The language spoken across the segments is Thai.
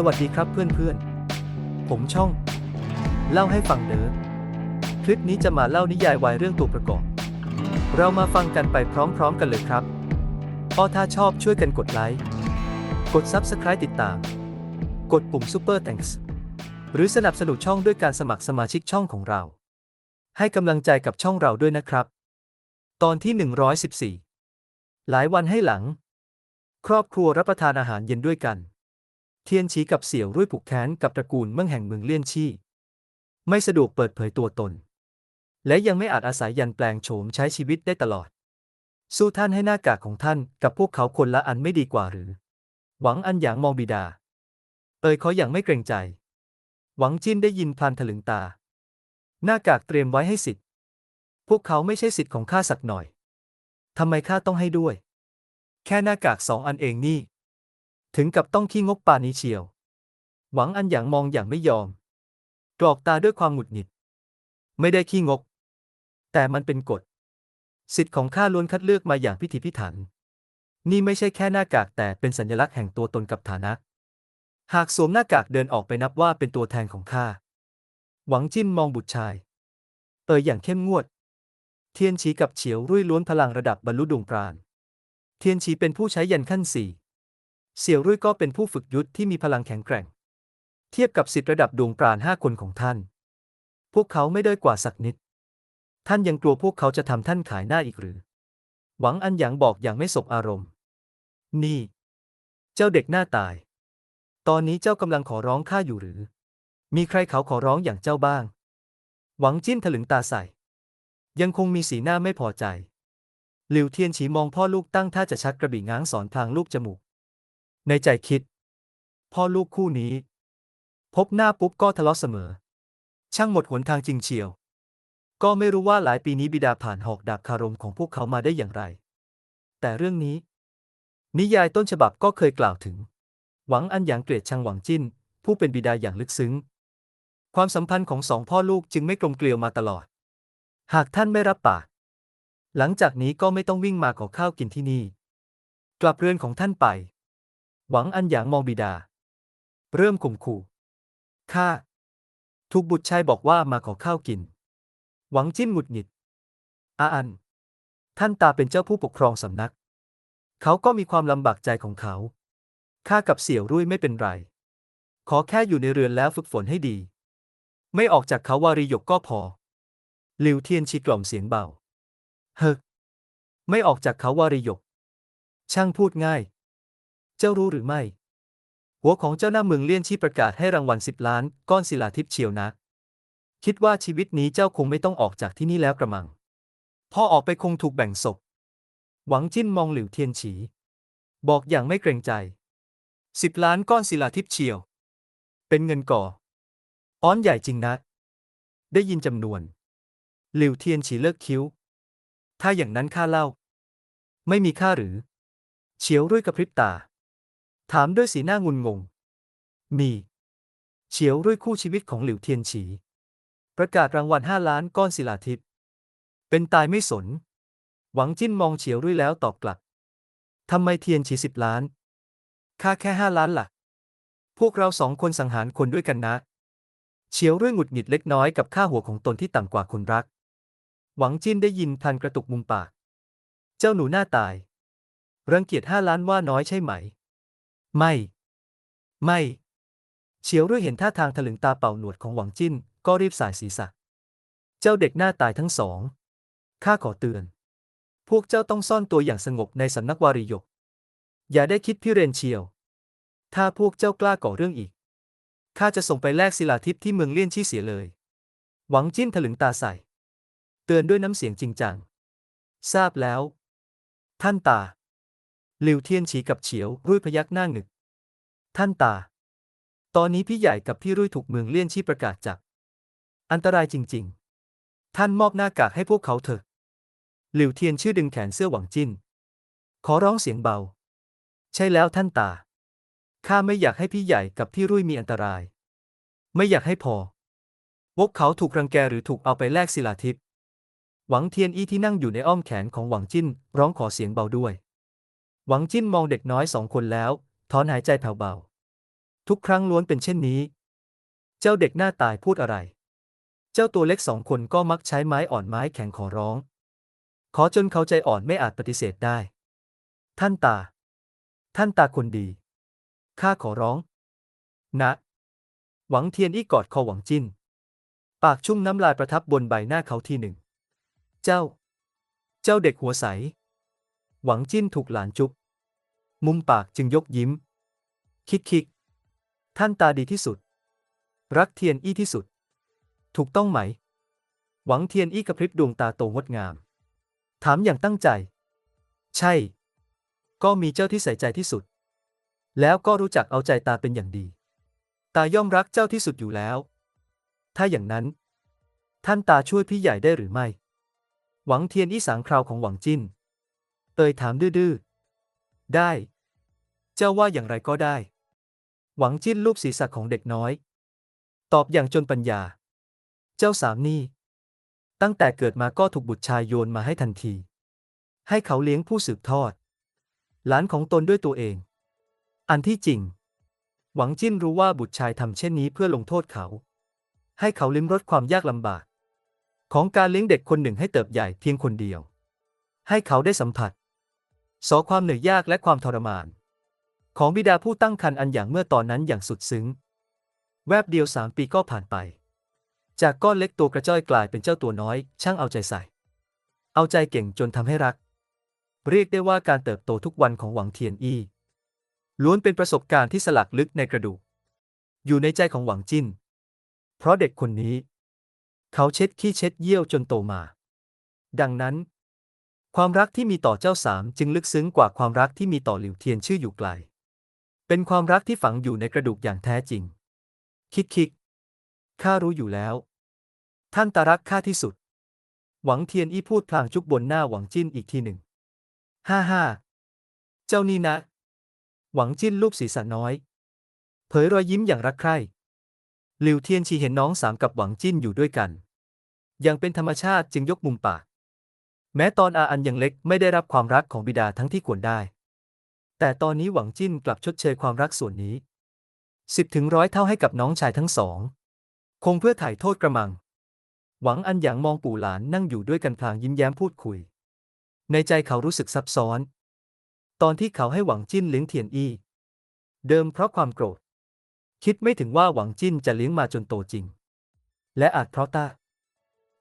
สวัสดีครับเพื่อนๆ ผมช่อง เล่าให้ฟังเด้อคลิปนี้จะมาเล่านิยายวายเรื่องตัวประกอบ เรามาฟังกันไปพร้อมๆกันเลยครับอ้อถ้าชอบช่วยกันกดไลค์ กด Subscribe ติดตาม กดปุ่ม Super Thanks หรือสนับสนุนช่องด้วยการสมัครสมาชิกช่องของเรา ให้กำลังใจกับช่องเราด้วยนะครับ ตอนที่ 114 หลายวันให้หลัง ครอบครัวรับประทานอาหารเย็นด้วยกัน เทียนฉีกับเสี่ยวรุ่ยผูกแค้นกับตระกูลเมืองแห่งเมืองเลี่ยนชี่ ไม่สะดวกเปิดเผยตัวตน และยังไม่อาจอาศัยยันแปลงโฉมใช้ชีวิตได้ตลอด สู้ท่านให้หน้ากากของท่านกับพวกเขาคนละอันไม่ดีกว่าหรือ หวังอันหยางมองบิดา เอ่ยเขาอย่างไม่เกรงใจ หวังจิ้นได้ยินพลันถลึงตา หน้ากากเตรียมไว้ให้สิทธิ์ พวกเขาไม่ใช่สิทธิ์ของข้าสักหน่อยทำไมข้าต้องให้ด้วย แค่หน้ากากสองอันเองนี่ ถึงกับต้องขี้งกปานี้เชียว หวังอันหยางมองอย่างไม่ยอม กรอกตาด้วยความหงุดหงิด ไม่ได้ขี้งก แต่มันเป็นกฎ สิทธิ์ของข้าล้วนคัดเลือกมาอย่างพิถีพิถัน นี่ไม่ใช่แค่หน้ากากแต่เป็นสัญลักษณ์แห่งตัวตนกับฐานะ หากสวมหน้ากากเดินออกไปนับว่าเป็นตัวแทนของข้า หวังจิ้นมองบุตรชาย เอ่ยอย่างเข้มงวด เทียนฉีกับเฉียวรุ่ยล้วนพลังระดับบรรลุดวงปราณเทียนฉีเป็นผู้ใช้ยันขั้นสี่ เสี่ยวรุ่ยก็เป็นผู้ฝึกยุทธที่มีพลังแข็งแกร่ง เทียบกับสิทธิระดับดวงปราณห้าคนของท่าน พวกเขาไม่ด้อยกว่าสักนิด ท่านยังกลัวพวกเขาจะทำท่านขายหน้าอีกหรือ หวังอันหยางบอกอย่างไม่สบอารมณ์ นี่ เจ้าเด็กหน้าตาย ตอนนี้เจ้ากำลังขอร้องข้าอยู่หรือ มีใครเขาขอร้องอย่างเจ้าบ้าง หวังจิ้นถลึงตาใส่ ยังคงมีสีหน้าไม่พอใจหลิวเทียนฉีมองพ่อลูกตั้งท่าจะชักกระบี่ง้างสอนพลางลูกจมูก ในใจคิด พ่อลูกคู่นี้ พบหน้าปุ๊บก็ทะเลาะเสมอ ช่างหมดหนทางจริงเชียว ก็ไม่รู้ว่าหลายปีนี้บิดาผ่านหอกดาบคารมของพวกเขามาได้อย่างไร แต่เรื่องนี้ นิยายต้นฉบับก็เคยกล่าวถึง หวังอันหยางเกลียดชังหวังจิ้น ผู้เป็นบิดาอย่างลึกซึ้ง ความสัมพันธ์ของสองพ่อลูกจึงไม่กลมเกลียวมาตลอด หากท่านไม่รับปากหลังจากนี้ก็ไม่ต้องวิ่งมาขอข้าวกินที่นี่ กลับเรือนของท่านไป หวังอันหยางมองบิดา เริ่มข่มขู่ข้าถูกบุตรชายบอกว่ามาขอข้าวกิน หวังจิ้นหงุดหงิด อาอัน ท่านตาเป็นเจ้าผู้ปกครองสำนัก เขาก็มีความลำบากใจของเขา ข้ากับเสี่ยวรุ่ยไม่เป็นไร ขอแค่อยู่ในเรือนแล้วฝึกฝนให้ดี ไม่ออกจากเขาวารีหยกก็พอหลิวเทียนชีกล่อมเสียงเบา เฮกไม่ออกจากเขาวารีหยก ช่างพูดง่าย เจ้ารู้หรือไม่ หัวของเจ้าหน้าเมืองเลี่ยนชีประกาศให้รางวัลสิบล้าน ก้อนศิลาทิพย์เชียวนะ คิดว่าชีวิตนี้เจ้าคงไม่ต้องออกจากที่นี่แล้วกระมังพอออกไปคงถูกแบ่งศพ หวังจิ้นมองหลิวเทียนฉี บอกอย่างไม่เกรงใจสิบล้านก้อนศิลาทิพย์เชียว เป็นเงินก่อ อ้อนใหญ่จริงนะ ได้ยินจำนวน หลิวเทียนฉีเลิกคิ้ว ถ้าอย่างนั้นข้าเล่า ไม่มีค่าหรือ เฉียวรุ่ยกระพริบตา ถามด้วยสีหน้างุนงง มีเฉียวรุ่ยคู่ชีวิตของหลิวเทียนฉี ประกาศรางวัลห้าล้านก้อนศิลาทิพย์เป็นตายไม่สน หวังจิ้นมองเฉียวรุ่ยแล้วตอบกลับทำไมเทียนฉีสิบล้าน ค่าแค่ห้าล้านล่ะ พวกเราสองคนสังหารคนด้วยกันนะ เฉียวรุ่ยหงุดหงิดเล็กน้อยกับค่าหัวของตนที่ต่ำกว่าคนรัก หวังจิ้นได้ยินทันกระตุกมุมปาก เจ้าหนูหน้าตาย รังเกียจห้าล้านว่าน้อยใช่ไหม ไม่ ไม่เฉียวรุ่ยเห็นท่าทางถลึงตาเป่าหนวดของหวังจิ้น ก็รีบสายศีรษะ เจ้าเด็กหน้าตายทั้งสอง ข้าขอเตือน พวกเจ้าต้องซ่อนตัวอย่างสงบในสำนักวารีหยก อย่าได้คิดพิเรนเชียว ถ้าพวกเจ้ากล้าก่อเรื่องอีก ข้าจะส่งไปแลกศิลาทิพย์ที่เมืองเลี่ยนชี่เสียเลย หวังจิ้นถลึงตาใส่ เตือนด้วยน้ำเสียงจริงจัง ทราบแล้ว ท่านตาหลิวเทียนฉีกับเฉียวรุ่ยพยักหน้าหนึก ท่านตา ตอนนี้พี่ใหญ่กับพี่รุ่ยถูกเมืองเลี่ยนชี่ประกาศจับ อันตรายจริง ๆ ท่านมอบหน้ากากให้พวกเขาเถอะ หลิวเทียนชื่อดึงแขนเสื้อหวังจิ้น ขอร้องเสียงเบา ใช่แล้วท่านตา ข้าไม่อยากให้พี่ใหญ่กับพี่รุ่ยมีอันตราย ไม่อยากให้พอ พวกเขาถูกรังแกหรือถูกเอาไปแลกศิลาทิพย์ หวังเทียนอี้ที่นั่งอยู่ในอ้อมแขนของหวังจิ้น ร้องขอเสียงเบาด้วย หวังจิ้นมองเด็กน้อยสองคนแล้ว ถอนหายใจแผ่วเบา ทุกครั้งล้วนเป็นเช่นนี้ เจ้าเด็กหน้าตายพูดอะไร เจ้าตัวเล็กสองคนก็มักใช้ไม้อ่อนไม้แข็งขอร้อง ขอจนเขาใจอ่อนไม่อาจปฏิเสธได้ ท่านตา ท่านตาคนดี ข้าขอร้อง นะ หวังเทียนอี้กอดคอหวังจิ้น ปากชุ่มน้ำลายประทับบนใบหน้าเขาทีหนึ่ง เจ้า เจ้าเด็กหัวใส หวังจิ้นถูกหลานจุ๊บ มุมปากจึงยกยิ้ม คิกคิก ท่านตาดีที่สุด รักเทียนอี้ที่สุด ถูกต้องไหม หวังเทียนอี้กระพริบดวงตาโตงดงาม ถามอย่างตั้งใจ ใช่ ก็มีเจ้าที่ใส่ใจที่สุด แล้วก็รู้จักเอาใจตาเป็นอย่างดี ตาย่อมรักเจ้าที่สุดอยู่แล้ว ถ้าอย่างนั้น ท่านตาช่วยพี่ใหญ่ได้หรือไม่ หวังเทียนอี้สางคราวของหวังจิ้น เตยถามดื้อๆ ได้ เจ้าว่าอย่างไรก็ได้ หวังจิ้นลูบศีรษะของเด็กน้อย ตอบอย่างจนปัญญา เจ้าสามนี่ ตั้งแต่เกิดมาก็ถูกบุตรชายโยนมาให้ทันที ให้เขาเลี้ยงผู้สืบทอด หลานของตนด้วยตัวเอง อันที่จริง หวังจิ้นรู้ว่าบุตรชายทำเช่นนี้เพื่อลงโทษเขา ให้เขาลิ้มรสความยากลำบาก ของการเลี้ยงเด็กคนหนึ่งให้เติบใหญ่เพียงคนเดียว ให้เขาได้สัมผัส สอความเหนื่อยยากและความทรมาน ของบิดาผู้ตั้งครรภ์อันอย่างเมื่อตอนนั้นอย่างสุดซึ้ง แวบเดียวสามปีก็ผ่านไป จากก้อนเล็กตัวกระจ้อยกลายเป็นเจ้าตัวน้อย ช่างเอาใจใส่ เอาใจเก่งจนทำให้รัก เรียกได้ว่าการเติบโตทุกวันของหวังเทียนอี้ล้วนเป็นประสบการณ์ที่สลักลึกในกระดูก อยู่ในใจของหวังจิ้น เพราะเด็กคนนี้ เขาเช็ดขี้เช็ดเยี่ยวจนโตมา ดังนั้น ความรักที่มีต่อเจ้าสามจึงลึกซึ้งกว่าความรักที่มีต่อหลิวเทียนชื่ออยู่ไกล เป็นความรักที่ฝังอยู่ในกระดูกอย่างแท้จริง คิกคิกข้ารู้อยู่แล้ว ท่านตารักข้าที่สุด หวังเทียนอี้พูดพลางจุกบนหน้าหวังจิ้นอีกทีหนึ่ง ฮ่าฮ่าเจ้านี่นะ หวังจิ้นลูบศีรษะน้อย เผยรอยยิ้มอย่างรักใคร่หลิวเทียนชีเห็นน้องสามกับหวังจิ้นอยู่ด้วยกัน อย่างเป็นธรรมชาติจึงยกมุมปาก แม้ตอนอาอันยังเล็กไม่ได้รับความรักของบิดาทั้งที่ควรได้ แต่ตอนนี้หวังจิ้นกลับชดเชยความรักส่วนนี้สิบถึงร้อยเท่าให้กับน้องชายทั้งสอง คงเพื่อถ่ายโทษกระมัง หวังอันหยางมองปู่หลานนั่งอยู่ด้วยกันพลางยิ้มแย้มพูดคุย ในใจเขารู้สึกซับซ้อน ตอนที่เขาให้หวังจิ้นเลี้ยงเทียนอี้ เดิมเพราะความโกรธ คิดไม่ถึงว่าหวังจิ้นจะเลี้ยงมาจนโตจริง และอาจเพราะตา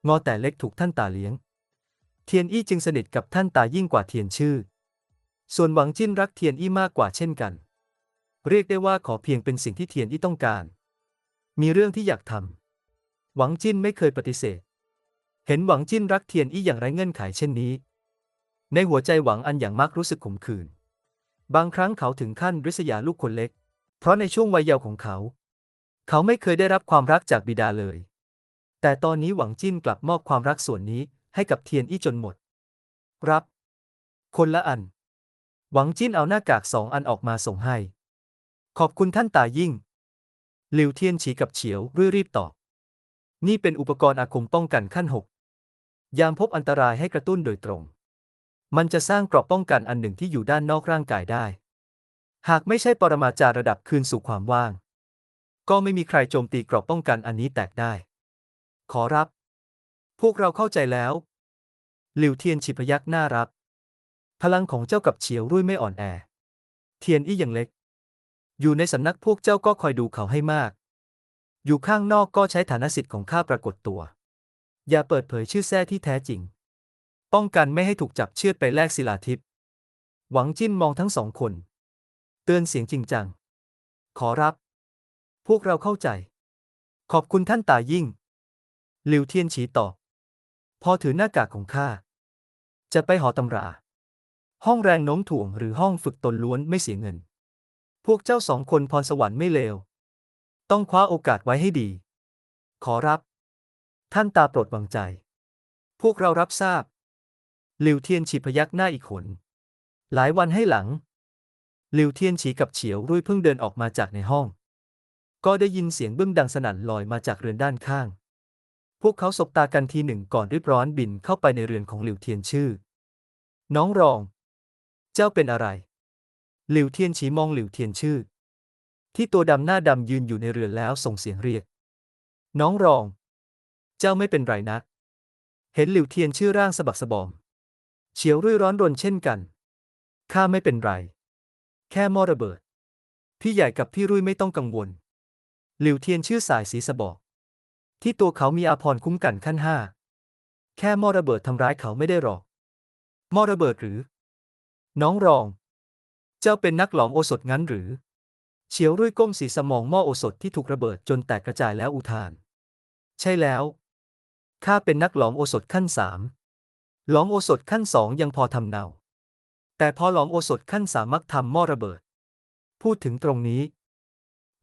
งอแต่เล็กถูกท่านตาเลี้ยง เทียนอี้จึงสนิทกับท่านตายิ่งกว่าเทียนชื่อ ส่วนหวังจิ้นรักเทียนอี้มากกว่าเช่นกัน เรียกได้ว่าขอเพียงเป็นสิ่งที่เทียนอี้ต้องการ มีเรื่องที่อยากทำหวังจิ้นไม่เคยปฏิเสธ เห็นหวังจิ้นรักเทียนอี้อย่างไรเงื่อนไขเช่นนี้ ในหัวใจหวังอันอย่างมากรู้สึกขมขื่น บางครั้งเขาถึงขั้นริษยาลูกคนเล็ก เพราะในช่วงวัยเยาว์ของเขา เขาไม่เคยได้รับความรักจากบิดาเลย แต่ตอนนี้หวังจิ้นกลับมอบความรักส่วนนี้ ให้กับเทียนอี้จนหมด รับ คนละอัน หวังจิ้นเอาหน้ากากสองอันออกมาส่งให้ ขอบคุณท่านตายิ่ง หลิวเทียนฉีกับเฉียวรีรีบตอบ นี่เป็นอุปกรณ์อาคมป้องกันขั้นหกยามพบอันตรายให้กระตุ้นโดยตรง มันจะสร้างเกราะป้องกันอันหนึ่งที่อยู่ด้านนอกร่างกายได้ หากไม่ใช่ปรมาจารย์ระดับคืนสู่ความว่าง ก็ไม่มีใครโจมตีเกราะป้องกันอันนี้แตกได้ ขอรับ พวกเราเข้าใจแล้ว หลิวเทียนฉิพยักหน้ารับ พลังของเจ้ากับเฉียวรุ่ยไม่อ่อนแอ เทียนอี้ยังเล็ก อยู่ในสำนักพวกเจ้าก็คอยดูเขาให้มาก อยู่ข้างนอกก็ใช้ฐานะสิทธิ์ของข้าปรากฏตัว อย่าเปิดเผยชื่อแท้ที่แท้จริง ป้องกันไม่ให้ถูกจับเชือดไปแลกศิลาทิพย์หวังจิ้นมองทั้งสองคน เตือนเสียงจริงจัง ขอรับ พวกเราเข้าใจ ขอบคุณท่านตายิ่งหลิวเทียนฉีตอบ พอถือหน้ากากของข้า จะไปหอตำรา ห้องแรงโน้มถ่วงหรือห้องฝึกตนล้วนไม่เสียเงิน พวกเจ้าสองคนพรสวรรค์ไม่เลว ต้องคว้าโอกาสไว้ให้ดี ขอรับ ท่านตาโปรดวางใจ พวกเรารับทราบหลิวเทียนฉีพยักหน้าอีกหน หลายวันให้หลังหลิวเทียนฉีกับเฉียวรุ่ยเพิ่งเดินออกมาจากในห้อง ก็ได้ยินเสียงบึ้มดังสนั่นลอยมาจากเรือนด้านข้าง วกเขาสบตากันทีหนึ่งก่อนรีบร้อนบินเข้าไปในเรือนของหลิวเทียนชื่อ น้องรอง เจ้าเป็นอะไร หลิวเทียนฉีมองหลิวเทียนชื่อ ที่ตัวดำหน้าดำยืนอยู่ในเรือนแล้วส่งเสียงเรียก น้องรอง เจ้าไม่เป็นไรนะเห็นหลิวเทียนชื่อร่างสะบักสะบอม เฉียวรุ่ยร้อนรนเช่นกัน ข้าไม่เป็นไร แค่มอระเบิด พี่ใหญ่กับพี่รุ่ยไม่ต้องกังวล หลิวเทียนชื่อสายสีสะบอก ที่ตัวเขามีอาภรณ์คุ้มกันขั้นห้า แค่หม้อระเบิดทำร้ายเขาไม่ได้หรอกหม้อระเบิดหรือ น้องรอง เจ้าเป็นนักหลอมโอสถงั้นหรือ เฉียวรุ่ยก้มสีสมองหม้อโอสถที่ถูกระเบิดจนแตกกระจายแล้วอุทาน ใช่แล้ว ข้าเป็นนักหลอมโอสถขั้นสามหลอมโอสถขั้นสองยังพอทำเนา แต่พอหลอมโอสถขั้นสามมักทำหม้อระเบิด พูดถึงตรงนี้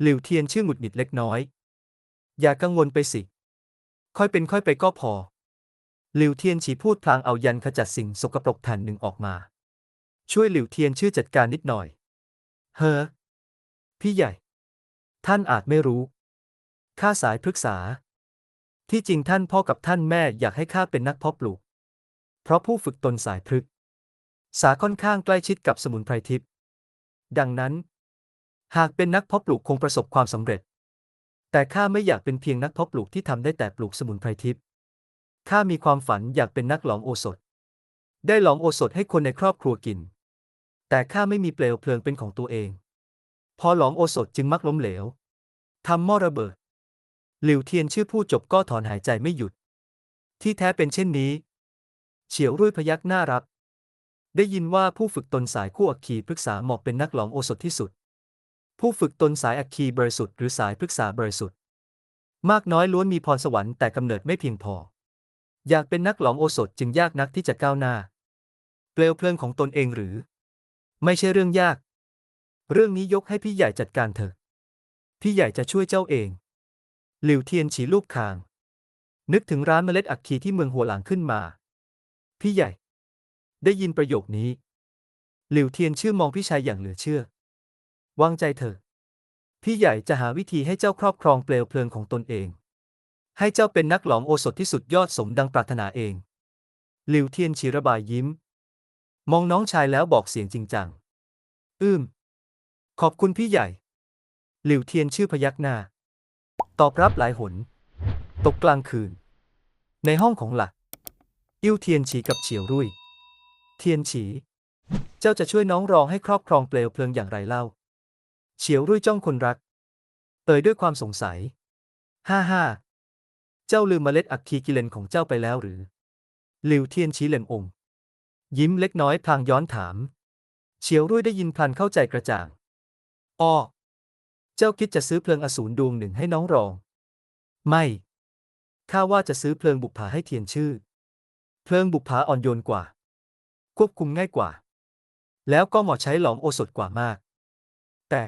หลิวเทียนชื่อหงุดหงิดเล็กน้อย อย่ากังวลไปสิ ค่อยเป็นค่อยไปก็พอ หลิวเทียนฉีพูดพลางเอายันขจัดสิ่งสกปรกแผ่นหนึ่งออกมา ช่วยหลิวเทียนชื่อจัดการนิดหน่อย เฮ้อ พี่ใหญ่ ท่านอาจไม่รู้ข้าสายพฤกษา ที่จริงท่านพ่อกับท่านแม่อยากให้ข้าเป็นนักเพาะปลูก เพราะผู้ฝึกตนสายพฤกษาค่อนข้างใกล้ชิดกับสมุนไพรทิพย์ดังนั้น หากเป็นนักเพาะปลูกคงประสบความสำเร็จ แต่ข้าไม่อยากเป็นเพียงนักเพาะปลูกที่ทำได้แต่ปลูกสมุนไพรทิพย์ข้ามีความฝันอยากเป็นนักหลอมโอสถ ได้หลอมโอสถให้คนในครอบครัวกิน แต่ข้าไม่มีเปลวเพลิงเป็นของตัวเอง พอหลอมโอสถจึงมักล้มเหลวทำหม้อระเบิด หลิวเทียนชื่อผู้จบก็ถอนหายใจไม่หยุด ที่แท้เป็นเช่นนี้ เฉียวรุ่ยพยักหน้ารับ ได้ยินว่าผู้ฝึกตนสายคู่อัคคีพฤกษาเหมาะเป็นนักหลอมโอสถที่สุด ผู้ฝึกตนสายอัคคีบริสุทธิ์หรือสายพฤกษาบริสุทธิ์ มากน้อยล้วนมีพรสวรรค์แต่กำเนิดไม่เพียงพอ อยากเป็นนักหลอมโอสถจึงยากนักที่จะก้าวหน้า เปลวเพลิงของตนเองหรือ ไม่ใช่เรื่องยาก เรื่องนี้ยกให้พี่ใหญ่จัดการเถอะ พี่ใหญ่จะช่วยเจ้าเอง หลิวเทียนฉีลูกคาง นึกถึงร้านเมล็ดอัคคีที่เมืองหัวหลางขึ้นมา พี่ใหญ่ ได้ยินประโยคนี้ หลิวเทียนชื่อมองพี่ชายอย่างเหลือเชื่อ วางใจเถอะ พี่ใหญ่จะหาวิธีให้เจ้าครอบครองเปลวเพลิงของตนเอง ให้เจ้าเป็นนักหลอมโอสถที่สุดยอดสมดังปรารถนาเองหลิวเทียนชีระบายยิ้ม มองน้องชายแล้วบอกเสียงจริงจัง อืม ขอบคุณพี่ใหญ่ หลิวเทียนชื่อพยักหน้า ตอบรับหลายหน ตกกลางคืน ในห้องของหลัก อิ่วเทียนฉีกับเฉียวรุ่ย เทียนฉี เจ้าจะช่วยน้องรองให้ครอบครองเปลวเพลิงอย่างไรเล่า เฉียวรุ่ยจ้องคนรัก เอ่ยด้วยความสงสัยห้าห้าเจ้าลืมเมล็ดอัคคีกิเลนของเจ้าไปแล้วหรือหลิวเทียนชี้เหล่มองยิ้มเล็กน้อยพลางย้อนถาม เฉียวรุ่ยได้ยินพลันเข้าใจกระจ่างอ้อเจ้าคิดจะซื้อเพลิงอสูรดวงหนึ่งให้น้องรอง ไม่ข้าว่าจะซื้อเพลิงบุกผาให้เทียนชื่อ เพลิงบุกผาอ่อนโยนกว่า ควบคุมง่ายกว่า แล้วก็เหมาะใช้หลอมโอสถกว่ามาก แต่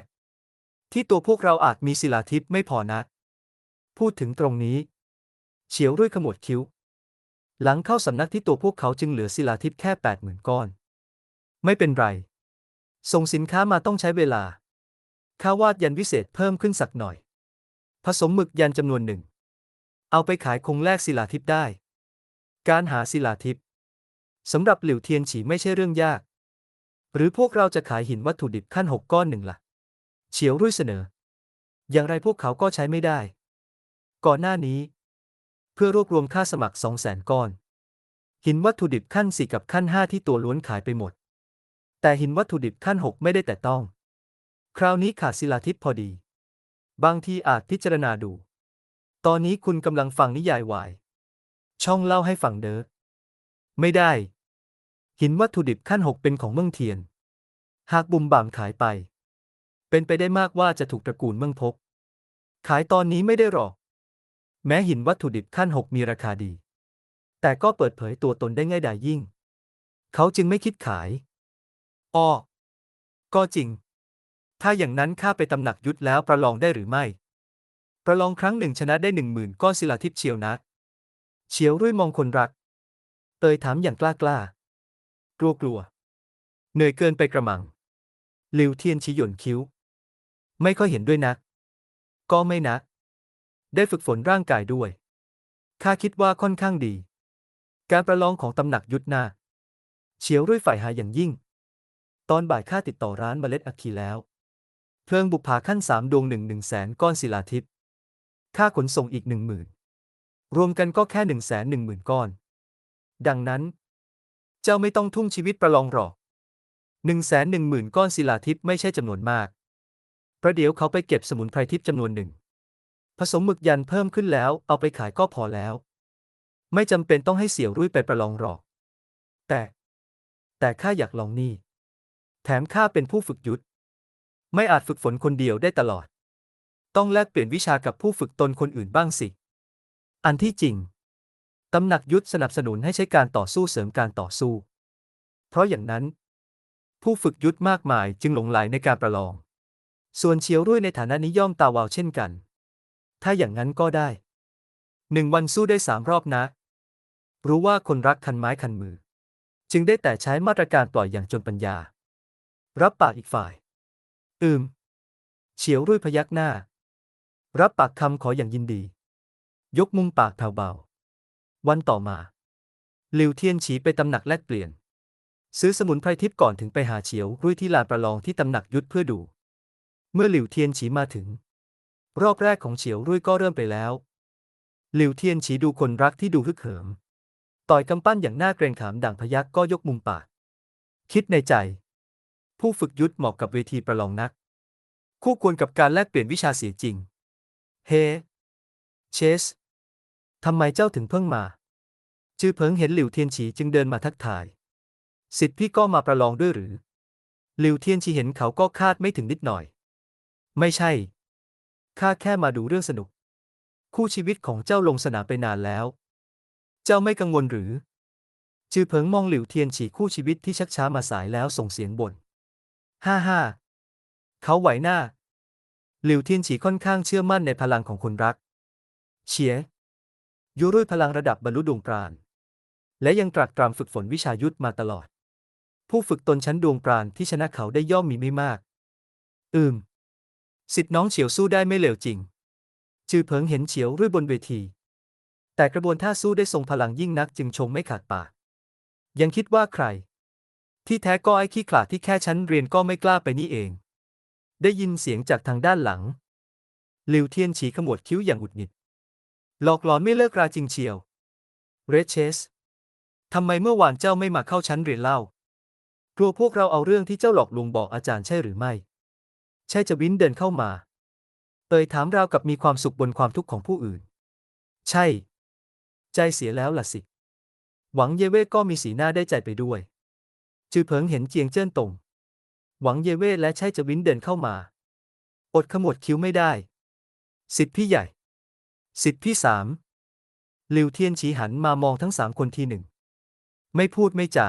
ที่ตัวพวกเราอาจมีศิลาทิพย์ไม่พอนะ พูดถึงตรงนี้ เฉียวรุ่ยขมวดคิ้ว หลังเข้าสำนักที่ตัวพวกเขาจึงเหลือศิลาทิพย์แค่แปดหมื่นก้อน ไม่เป็นไร ส่งสินค้ามาต้องใช้เวลาข้าวาดยันวิเศษเพิ่มขึ้นสักหน่อย ผสมหมึกยันจำนวนหนึ่ง เอาไปขายคงแลกศิลาทิพย์ได้ การหาศิลาทิพย์สำหรับหลิวเทียนฉีไม่ใช่เรื่องยาก หรือพวกเราจะขายหินวัตถุดิบขั้นหกก้อนหนึ่งล่ะ เฉียวรุ่ยเสนอ อย่างไรพวกเขาก็ใช้ไม่ได้ ก่อนหน้านี้ เพื่อรวบรวมค่าสมัครสองแสนก้อน หินวัตถุดิบขั้นสี่กับขั้นห้าที่ตัวล้วนขายไปหมด แต่หินวัตถุดิบขั้นหกไม่ได้แต่ต้อง คราวนี้ขาดศิลาทิพย์พอดี บางทีอาจพิจารณาดู ตอนนี้คุณกำลังฟังนิยายวาย ช่องเล่าให้ฟังเด้อไม่ได้ หินวัตถุดิบขั้นหกเป็นของเมืองเทียน หากบุมบ่ามขายไป เป็นไปได้มากว่าจะถูกตระกูลเมืองพก ขายตอนนี้ไม่ได้หรอก แม้หินวัตถุดิบขั้นหกมีราคาดี แต่ก็เปิดเผยตัวตนได้ง่ายดายยิ่ง เขาจึงไม่คิดขาย อ้อ ก็จริง ถ้าอย่างนั้นข้าไปตำหนักยุทธแล้วประลองได้หรือไม่ ประลองครั้งหนึ่งชนะได้หนึ่งหมื่นก้อนศิลาทิพย์เชียวนะเฉียวรุ่ยมองคนรัก เตยถามอย่างกล้ากล้ากลัวกลัว เหนื่อยเกินไปกระมังหลิวเทียนชี้หย่นคิ้ว ไม่ค่อยเห็นด้วยนัก ก็ไม่นัก ได้ฝึกฝนร่างกายด้วย ข้าคิดว่าค่อนข้างดี การประลองของตำหนักยุทธนา เฉียวรุ่ยฝ่ายหาอย่างยิ่ง ตอนบ่ายข้าติดต่อร้านเมล็ดอัคคีแล้ว เพลิงบุปผาขั้นสามดวงหนึ่งหนึ่งแสนก้อนศิลาทิพย์ ค่าขนส่งอีกหนึ่งหมื่นรวมกันก็แค่หนึ่งแสนหนึ่งหมื่นก้อน ดังนั้น เจ้าไม่ต้องทุ่มชีวิตประลองหรอกหนึ่งแสนหนึ่งหมื่นก้อนศิลาทิพย์ไม่ใช่จำนวนมาก ประเดี๋ยวเขาไปเก็บสมุนไพรทิพย์จำนวนหนึ่ง ผสมหมึกยันเพิ่มขึ้นแล้ว เอาไปขายก็พอแล้ว ไม่จำเป็นต้องให้เสี่ยวรุ่ยไปประลองหรอก แต่ แต่ข้าอยากลองนี่ แถมข้าเป็นผู้ฝึกยุทธไม่อาจฝึกฝนคนเดียวได้ตลอด ต้องแลกเปลี่ยนวิชากับผู้ฝึกตนคนอื่นบ้างสิ อันที่จริง ตำหนักยุทธสนับสนุนให้ใช้การต่อสู้เสริมการต่อสู้ เพราะอย่างนั้น ผู้ฝึกยุทธมากมายจึงหลงไหลในการประลอง ส่วนเฉียวรุ่ยในฐานะนี้ย่อมตาวาวเช่นกัน ถ้าอย่างนั้นก็ได้ หนึ่งวันสู้ได้สามรอบนะ รู้ว่าคนรักคันไม้คันมือ จึงได้แต่ใช้มาตรการปล่อยอย่างจนปัญญา รับปากอีกฝ่าย อืม เฉียวรุ่ยพยักหน้า รับปากคำขออย่างยินดี ยกมุมปากแผ่วเบา วันต่อมาหลิวเทียนฉีไปตำหนักแลกเปลี่ยน ซื้อสมุนไพรทิพย์ก่อนถึงไปหาเฉียวรุ่ยที่ลานประลองที่ตำหนักยุทธเพื่อดู เมื่อหลิวเทียนฉีมาถึง รอบแรกของเฉียวรุ่ยก็เริ่มไปแล้ว หลิวเทียนฉีดูคนรักที่ดูฮึกเหิม ต่อยกำปั้นอย่างน่าเกรงขามด่างพยักก็ยกมุมปาก คิดในใจ ผู้ฝึกยุทธเหมาะกับเวทีประลองนัก คู่ควรกับการแลกเปลี่ยนวิชาเสียจริง เฮ เชสทำไมเจ้าถึงเพิ่งมา จือเพิงเห็นหลิวเทียนฉีจึงเดินมาทักทาย สิทธิ์พี่ก็มาประลองด้วยหรือ หลิวเทียนฉีเห็นเขาก็คาดไม่ถึงนิดหน่อย ไม่ใช่ ข้าแค่มาดูเรื่องสนุก คู่ชีวิตของเจ้าลงสนามไปนานแล้ว เจ้าไม่กังวลหรือ จือเพิงมองหลิวเทียนฉีคู่ชีวิตที่ชักช้ามาสายแล้วส่งเสียงบ่น ฮ่าฮ่าเขาไหวหน้า หลิวเทียนฉีค่อนข้างเชื่อมั่นในพลังของคนรัก เฉียยูรุ่ยพลังระดับบรรลุดวงปราณ และยังตรักตรำฝึกฝนวิชายุทธมาตลอด ผู้ฝึกตนชั้นดวงปราณที่ชนะเขาได้ย่อมมีไม่มาก อืม สิทธิ์น้องเฉียวสู้ได้ไม่เลวจริง จือเพิงเห็นเฉียวรุ่ยบนเวที แต่กระบวนท่าสู้ได้ทรงพลังยิ่งนักจึงชมไม่ขาดปาก ยังคิดว่าใคร ที่แท้ก็ไอ้ขี้ขลาดที่แค่ชั้นเรียนก็ไม่กล้าไปนี่เอง ได้ยินเสียงจากทางด้านหลังหลิวเทียนฉีขมวดคิ้วอย่างหุดหงิด หลอกหลอนไม่เลิกราจริงเชียวเรเชสทำไมเมื่อวานเจ้าไม่มาเข้าชั้นเรียนเล่า กลัวพวกเราเอาเรื่องที่เจ้าหลอกลวงบอกอาจารย์ใช่หรือไม่ ช่จะวินเดินเข้ามา เอ่ยถามราวกับมีความสุขบนความทุกข์ของผู้อื่น ใช่ ใจเสียแล้วล่ะสิ หวังเยเว่ก็มีสีหน้าได้ใจไปด้วย จือเพิงเห็นเจียงเจิ้นตง หวังเยเว่และใช่จะวินเดินเข้ามา อดขมวดคิ้วไม่ได้ สิทธิพี่ใหญ่ สิทธิพี่สามหลิวเทียนฉีหันมามองทั้งสามคนทีหนึ่ง ไม่พูดไม่จา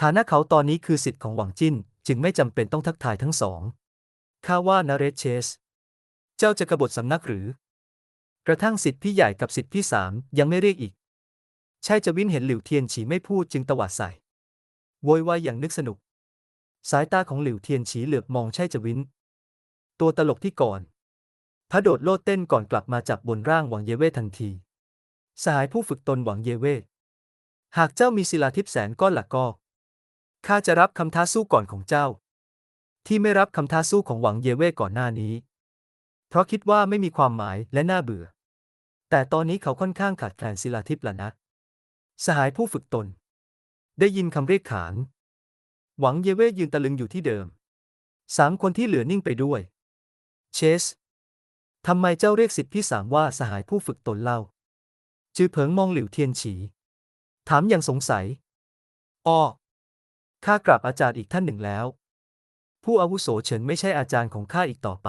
ฐานะเขาตอนนี้คือสิทธิ์ของหวังจิ้น จึงไม่จำเป็นต้องทักทายทั้งสอง ข้าว่านาเรเชส เจ้าจะกบฏสำนักหรือ กระทั่งสิทธิพี่ใหญ่กับสิทธิพี่สามยังไม่เรียกอีก ใช่จะวินเห็นหลิวเทียนฉีไม่พูดจึงตวาดใส่โวยวายอย่างนึกสนุก สายตาของหลิวเทียนฉีเหลือบมองใช่จะวินตัวตลกที่ก่อนพระโดดโลดเต้นก่อนกลับมาจับบนร่างหวังเยเว่ทันที สหายผู้ฝึกตนหวังเยเว่หากเจ้ามีศิลาทิพย์แสนก้อนหลักก็ข้าจะรับคำท้าสู้ก่อนของเจ้า ที่ไม่รับคำท้าสู้ของหวังเยเว่ก่อนหน้านี้ เพราะคิดว่าไม่มีความหมายและน่าเบื่อ แต่ตอนนี้เขาค่อนข้างขาดแคลนศิลาทิพย์แล้วนะ สหายผู้ฝึกตน ได้ยินคำเรียกขาน หวังเยเว่ยืนตะลึงอยู่ที่เดิม สามคนที่เหลือนิ่งไปด้วย เชสทำไมเจ้าเรียกสิทธิพี่สามว่าสหายผู้ฝึกตนเล่า จือเผิงมองหลิวเทียนฉี ถามอย่างสงสัยอ้อข้ากราบอาจารย์อีกท่านหนึ่งแล้ว ผู้อาวุโสเฉินไม่ใช่อาจารย์ของข้าอีกต่อไป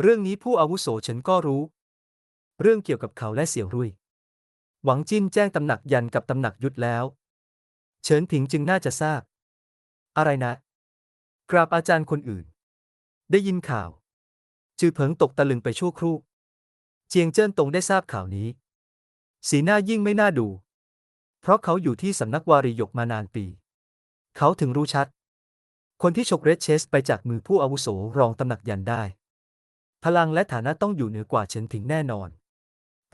เรื่องนี้ผู้อาวุโสเฉินก็รู้ เรื่องเกี่ยวกับเขาและเสี่ยวรุ่ย หวังจิ้นแจ้งตำหนักยันกับตำหนักยุทธแล้ว เฉินผิงจึงน่าจะทราบ อะไรนะ กราบอาจารย์คนอื่น ได้ยินข่าว จือเผิงตกตะลึงไปชั่วครู่ เจียงเจิ้นตงได้ทราบข่าวนี้ สีหน้ายิ่งไม่น่าดู เพราะเขาอยู่ที่สำนักวารียกมานานปี เขาถึงรู้ชัด คนที่ฉกเรดเชสไปจากมือผู้อาวุโสรองตำหนักยันได้ พลังและฐานะต้องอยู่เหนือกว่าเฉินผิงแน่นอน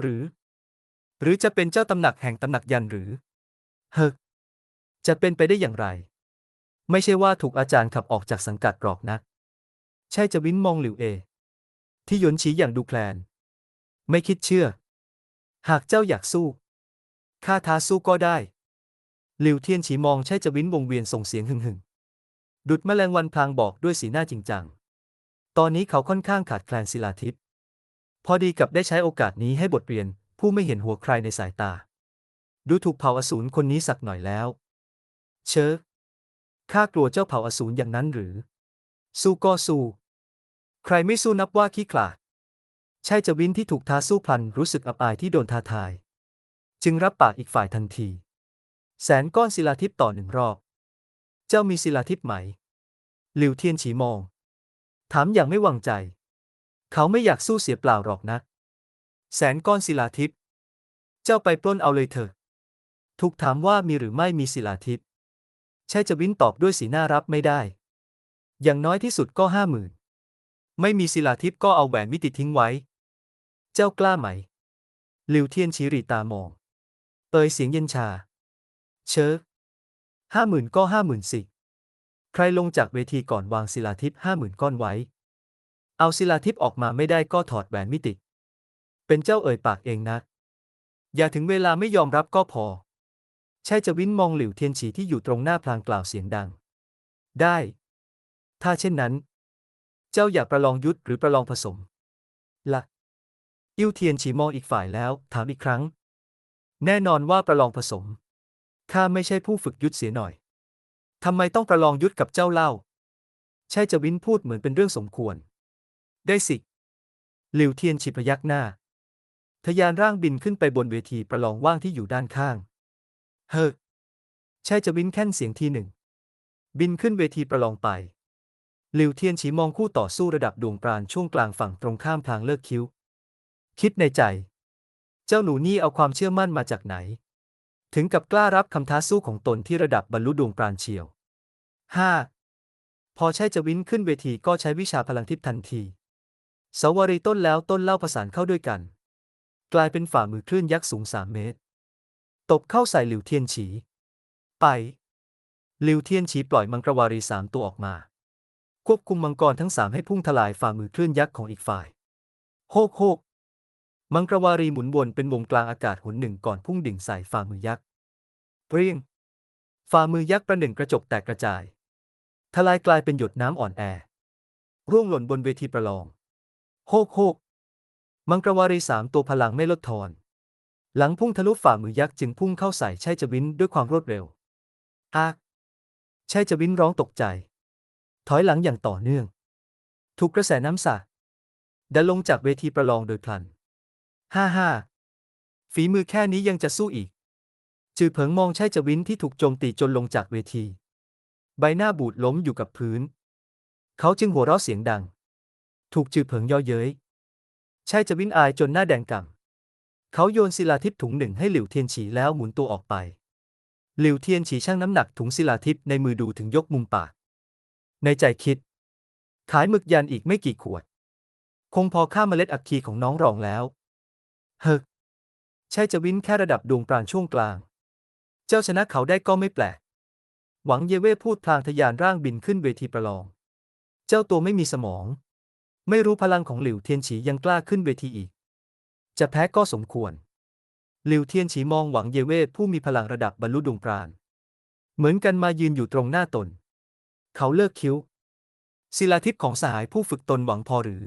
หรือ หรือจะเป็นเจ้าตำหนักแห่งตำหนักยันหรือ เฮ้จะเป็นไปได้อย่างไร ไม่ใช่ว่าถูกอาจารย์ขับออกจากสังกัดหรอกนะ ใช่จะวินมองหลิวเอ ที่ยนฉีอย่างดูแคลน ไม่คิดเชื่อ หากเจ้าอยากสู้ข้าท้าสู้ก็ได้หลิวเทียนฉีมองใช่จะวินวงเวียนส่งเสียงหึ่งหึ่ง ดุดแมลงวันพลางบอกด้วยสีหน้าจริงจัง ตอนนี้เขาค่อนข้างขาดแคลนศิลาทิพย์พอดีกับได้ใช้โอกาสนี้ให้บทเรียน ผู้ไม่เห็นหัวใครในสายตา ดูถูกเผ่าอสูรคนนี้สักหน่อยแล้ว เชอข้ากลัวเจ้าเผ่าอสูรอย่างนั้นหรือ สู้ก็สู้ ใครไม่สู้นับว่าขี้ขลาด ใช่จะวินที่ถูกท้าสู้พลันรู้สึกอับอายที่โดนท้าทาย จึงรับปากอีกฝ่ายทันที แสนก้อนศิลาทิพย์ต่อหนึ่งรอบ เจ้ามีศิลาทิพย์ไหม หลิวเทียนฉีมอง ถามอย่างไม่วางใจ เขาไม่อยากสู้เสียเปล่าหรอกนะ แสนก้อนศิลาทิพย์ เจ้าไปปล้นเอาเลยเถอะ ถูกถามว่ามีหรือไม่มีศิลาทิพย์ใช่จะวินตอบด้วยสีหน้ารับไม่ได้ อย่างน้อยที่สุดก็ห้าหมื่น ไม่มีศิลาทิพย์ก็เอาแหวนมิติทิ้งไว้ เจ้ากล้าไหม หลิวเทียนชีรีตามอง เอ่ยเสียงเย็นชา เชอ ห้าหมื่นก็ห้าหมื่นสิ ใครลงจากเวทีก่อนวางศิลาทิพย์ห้าหมื่นก้อนไว้ เอาศิลาทิพย์ออกมาไม่ได้ก็ถอดแหวนมิติ เป็นเจ้าเอ่ยปากเองนะ อย่าถึงเวลาไม่ยอมรับก็พอ ใช่จะวินมองหลิวเทียนฉีที่อยู่ตรงหน้าพลางกล่าวเสียงดัง ได้ ถ้าเช่นนั้น เจ้าอยากประลองยุทธหรือประลองผสมละอิ่วเทียนฉีมองอีกฝ่ายแล้ว ถามอีกครั้ง แน่นอนว่าประลองผสม ข้าไม่ใช่ผู้ฝึกยุทธเสียหน่อย ทำไมต้องประลองยุทธกับเจ้าเล่า ใช่จะวินพูดเหมือนเป็นเรื่องสมควร ได้สิ หลิวเทียนฉีพยักหน้าทะยานร่างบินขึ้นไปบนเวทีประลองว่างที่อยู่ด้านข้าง เฮ้อ ใช่จะวินแค่นเสียงทีหนึ่ง บินขึ้นเวทีประลองไป หลิวเทียนฉีมองคู่ต่อสู้ระดับดวงปราณช่วงกลางฝั่งตรงข้ามพลางเลิกคิ้ว คิดในใจ เจ้าหนูนี่เอาความเชื่อมั่นมาจากไหน ถึงกับกล้ารับคำท้าสู้ของตนที่ระดับบรรลุดวงปราณเฉียว 5. พอใช่จะวินขึ้นเวทีก็ใช้วิชาพลังทิพย์ทันทีสาวรีต้นแล้วต้นเล่าประสานเข้าด้วยกัน กลายเป็นฝ่ามือคลื่นยักษ์สูงสามเมตร ตบเข้าใส่หลิวเทียนฉี ไป หลิวเทียนฉีปล่อยมังกรวารีสามตัวออกมา ควบคุมมังกรทั้งสามให้พุ่งทลายฝ่ามือคลื่นยักษ์ของอีกฝ่าย โฮกโฮกมังกรวารีหมุนวนเป็นวงกลางอากาศหนหนึ่งก่อนพุ่งดิ่งใส่ฝ่ามือยักษ์ เปรี้ยง ฝ่ามือยักษ์ประหนึ่งกระจกแตกกระจาย ทลายกลายเป็นหยดน้ำอ่อนแอ ร่วงหล่นบนเวทีประลอง โฮกโฮกมังกรวารีสามตัวพลังไม่ลดทอน หลังพุ่งทะลุฝ่ามือยักษ์จึงพุ่งเข้าใส่ใช่จวินด้วยความรวดเร็ว อากใช่จวินร้องตกใจ ถอยหลังอย่างต่อเนื่อง ถูกกระแสน้ำสาดดันลงจากเวทีประลองโดยพลัน ห้าห้าฝีมือแค่นี้ยังจะสู้อีก จือเผิงมองใช่จวินที่ถูกโจมตีจนลงจากเวที ใบหน้าบูดล้มอยู่กับพื้น เขาจึงหัวเราะเสียงดัง ถูกจือเผิงย่อเย้ยใช่จวินอายจนหน้าแดงก่ำเขาโยนศิลาทิพย์ถุงหนึ่งให้หลิวเทียนฉีแล้วหมุนตัวออกไป หลิวเทียนฉีชั่งน้ำหนักถุงศิลาทิพย์ในมือดูถึงยกมุมปาก ในใจคิด ขายหมึกยันอีกไม่กี่ขวด คงพอค่าเมล็ดอัคคีของน้องรองแล้ว เฮ้อใช่จวินแค่ระดับดวงปราณช่วงกลาง เจ้าชนะเขาได้ก็ไม่แปลก หวังเยเว่พูดพลางทะยานร่างบินขึ้นเวทีประลอง เจ้าตัวไม่มีสมอง ไม่รู้พลังของหลิวเทียนฉียังกล้าขึ้นเวทีอีก จะแพ้ก็สมควร หลิวเทียนฉีมองหวังเยเว่ผู้มีพลังระดับบรรลุดวงปราณ เหมือนกันมายืนอยู่ตรงหน้าตน เขาเลิกคิ้ว ศิลาทิพย์ของสหายผู้ฝึกตนหวังพอหรือ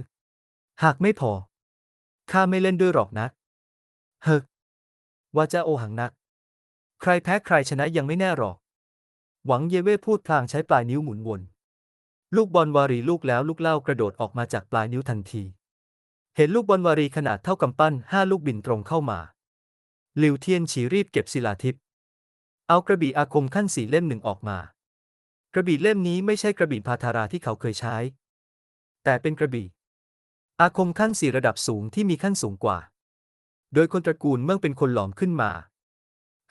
หากไม่พอ ข้าไม่เล่นด้วยหรอกนะ เฮกว่าจะโอหังนัก ใครแพ้ใครชนะยังไม่แน่หรอก หวังเยเว่พูดพลางใช้ปลายนิ้วหมุนวน ลูกบอลวารีลูกแล้วลูกเล่ากระโดดออกมาจากปลายนิ้วทันที เห็นลูกบอลวารีขนาดเท่ากำปั้นห้าลูกบินตรงเข้ามาหลิวเทียนฉีรีบเก็บศิลาทิพย์เอากระบี่อาคมขั้นสี่เล่มหนึ่งออกมา กระบี่เล่มนี้ไม่ใช่กระบี่พาทาราที่เขาเคยใช้ แต่เป็นกระบี่ อาคมขั้นสี่ระดับสูงที่มีขั้นสูงกว่า โดยคนตระกูลเมื่อเป็นคนหลอมขึ้นมา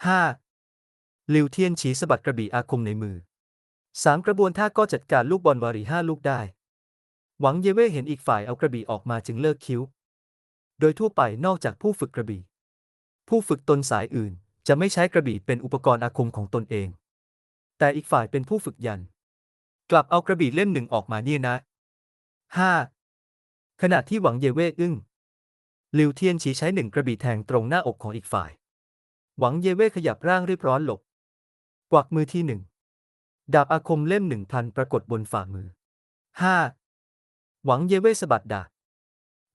5. หลิวเทียนฉีสะบัดกระบี่อาคมในมือสามกระบวนท่าก็จัดการลูกบอลวารีห้าลูกได้ หวังเยเว่เห็นอีกฝ่ายเอากระบี่ออกมาจึงเลิกคิ้ว โดยทั่วไปนอกจากผู้ฝึกกระบี่ ผู้ฝึกตนสายอื่นจะไม่ใช้กระบี่เป็นอุปกรณ์อาคมของตนเอง แต่อีกฝ่ายเป็นผู้ฝึกยัน กลับเอากระบี่เล่มหนึ่งออกมาเนี่ยนะ 5. ขณะที่หวังเยเว่อึ้งลิวเทียนฉีใช้หนึ่งกระบี่แทงตรงหน้าอกของอีกฝ่าย หวังเยเว่ขยับร่างรีบร้อนหลบ กวักมือที่หนึ่ง ดาบอาคมเล่มหนึ่งพันปรากฏบนฝ่ามือ 5. หวังเยเว่สะบัดดาบ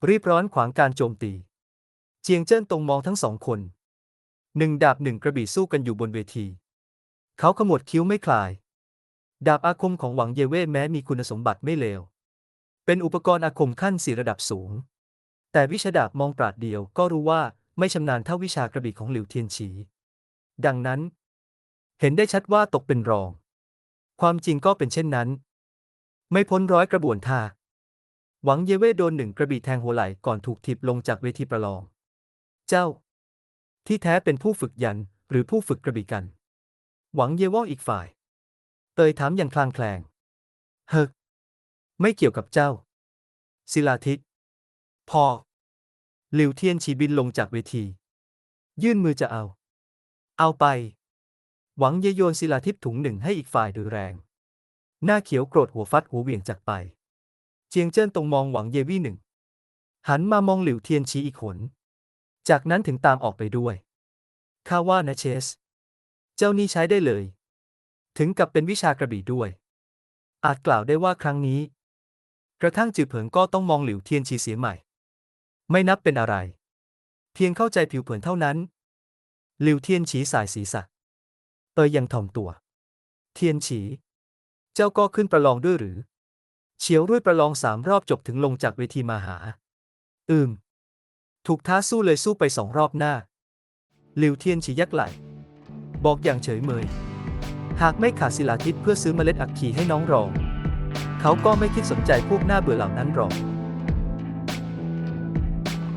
รีบร้อนขวางการโจมตี เจียงเจิ้นตรงมองทั้งสองคนหนึ่งดาบหนึ่งกระบี่สู้กันอยู่บนเวที เขาขมวดคิ้วไม่คลาย ดาบอาคมของหวังเยเว่แม้มีคุณสมบัติไม่เลว เป็นอุปกรณ์อาคมขั้นสี่ระดับสูง แต่วิชาดาบมองปราดเดียวก็รู้ว่า ไม่ชำนาญเท่าวิชากระบี่ของหลิวเทียนฉี ดังนั้น เห็นได้ชัดว่าตกเป็นรอง ความจริงก็เป็นเช่นนั้น ไม่พ้นร้อยกระบวนท่า หวังเยเว่โดนหนึ่งกระบี่แทงหัวไหล่ก่อนถูกถีบลงจากเวทีประลอง เจ้า ที่แท้เป็นผู้ฝึกยันหรือผู้ฝึกกระบี่กัน หวังเยว่ออีกฝ่าย เตยถามอย่างคลางแคลง เฮ้ไม่เกี่ยวกับเจ้า ศิลาทิศพอ หลิวเทียนฉีบินลงจากเวที ยื่นมือจะเอา เอาไป หวังเยโยนศิลาทิพย์ถุงหนึ่งให้อีกฝ่ายโดยแรง หน้าเขียวโกรธหัวฟัดหัวเหวี่ยงจากไป เจียงเจิ้นตรงมองหวังเยวี่หนึ่ง หันมามองหลิวเทียนชีอีกหน จากนั้นถึงตามออกไปด้วยข้าว่านะเชส เจ้านี่ใช้ได้เลย ถึงกับเป็นวิชากระบี่ด้วย อาจกล่าวได้ว่าครั้งนี้ กระทั่งจือเผิงก็ต้องมองหลิวเทียนชีเสียใหม่ ไม่นับเป็นอะไร เพียงเข้าใจผิวเผินเท่านั้นหลิวเทียนฉีสายศีรษะเตยยังถ่อมตัว เทียนฉี เจ้าก็ขึ้นประลองด้วยหรือ เฉียวรุ่ยประลองสามรอบจบถึงลงจากเวทีมาหา อืม ถูกท้าสู้เลยสู้ไปสองรอบหน้าหลิวเทียนฉียักไหล บอกอย่างเฉยเมย หากไม่ขาดศิลาทิศเพื่อซื้อเมล็ดอักขีให้น้องรอง เขาก็ไม่คิดสนใจพวกหน้าเบื่อเหล่านั้นหรอก